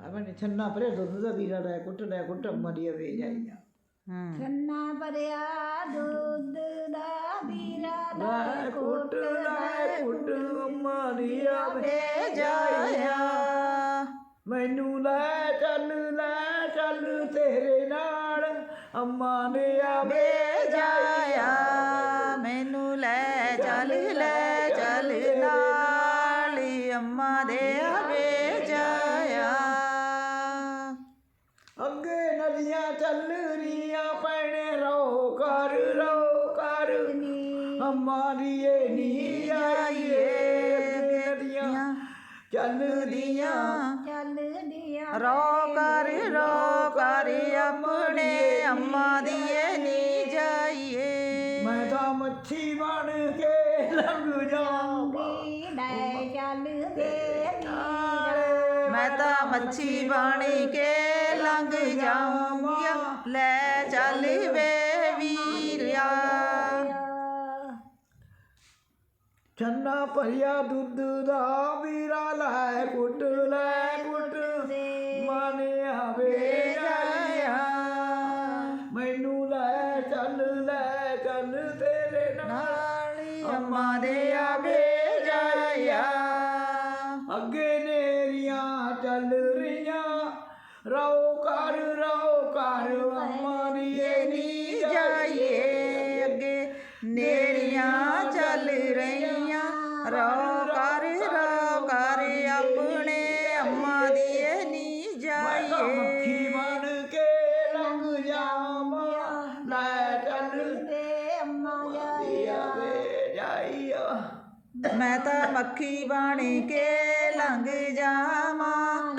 ਆਪਣੇ ਛੰਨਾ ਪਰੇ ਦੁੱਧ ਦਾ ਵੀਰਾ ਲੈ ਕੁੱਟ ਲੈ ਕੁੱਟ ਮਰੀਆ ਵੇ ਜਾਈਆ ਹੂੰ। ਛੰਨਾ ਭਰਿਆ ਦੁੱਧ ਦਾ ਵੀਰਾ ਲੈ ਕੁੱਟ ਲੈ ਕੁੱਟ ਮਰੀਆ ਵੇ ਵੇ ਜਾਇਆ ਮੈਨੂੰ ਲੈ ਚੱਲ ਲੈ ਚੱਲ ਤੇਰੇ ਨਾਲ ਅੰਮਾ ਨੇ ਆਵੇ ਵੇ ਜਾਇਆ ਮੈਨੂੰ ਲੈ ਚੱਲ ਲੈ ਚੱਲ ਨਾਲੀ ਅੰਮਾ ਦੇ ਚੱਲ ਰੀਆਂ ਪੈਣੇ ਰੋ ਕਰ ਰੋ ਕਰ। ਹਮਾਰੀਏ ਨੀ ਆਈਏ ਅੱਗੇ ਨਦੀਆਂ ਚੱਲਦੀਆਂ ਚੱਲਦੀਆਂ ਰੋ ਕਰ ਰੋ ਕਰ ਆਪਣੇ ਅੰਮਾ ਦੀਏ ਨੀ ਜਾਈਏ। ਮੈਂ ਤਾਂ ਮੱਛੀ ਬਣ ਕੇ ਲੰਘ ਜਾਵਾਂ। ਵੀ ਲੈ ਚੱਲ ਦੇ ਮੈਂ ਤਾਂ ਮੱਛੀ ਬਾਣੀ ਕੇ ਲੰਘ ਜਾਵਾਂਗੀਆਂ ਲੈ ਚੱਲ ਵੇ ਵੀਰਿਆ। ਛੰਨਾ ਭਰਿਆ ਦੁੱਧ ਦਾ ਵੀਰਾ ਲੈ ਕੁੱਟ ਲੈ ਕੁੱਟ। ਮਨ ਆਵੇ ਜਾਇਆ ਮੈਨੂੰ ਲੈ ਚੱਲ ਲੈ ਚੱਲ ਤੇਰੇ ਨਾਲ। ਨਾਲੀ ਅੰਮਾ ਦੇ ਰੋ ਕਰ ਰੋ ਕਰ ਅੰਮਾ ਦੀ ਨੀ ਜਾਈਏ ਅੱਗੇ। ਨੇਰੀਆਂ ਚੱਲ ਰਹੀਆਂ ਰੋ ਕਰ ਰੋ ਕਰ ਆਪਣੇ ਅੰਮਾ ਦੀਏ ਨੀ ਤਾਂ ਮੱਖੀ ਜਾਈਏ। ਬਣ ਕੇ ਲੰਘ ਜਾਵਾਂ। ਲੈ ਚੱਲ। ਦੇ ਅੰਮਾ ਦੀ ਆਵੇ ਜਾਈਆ ਮੈਂ ਤਾਂ ਮੱਖੀ ਬਣ ਕੇ ਲੰਘ ਜਾਵਾਂ।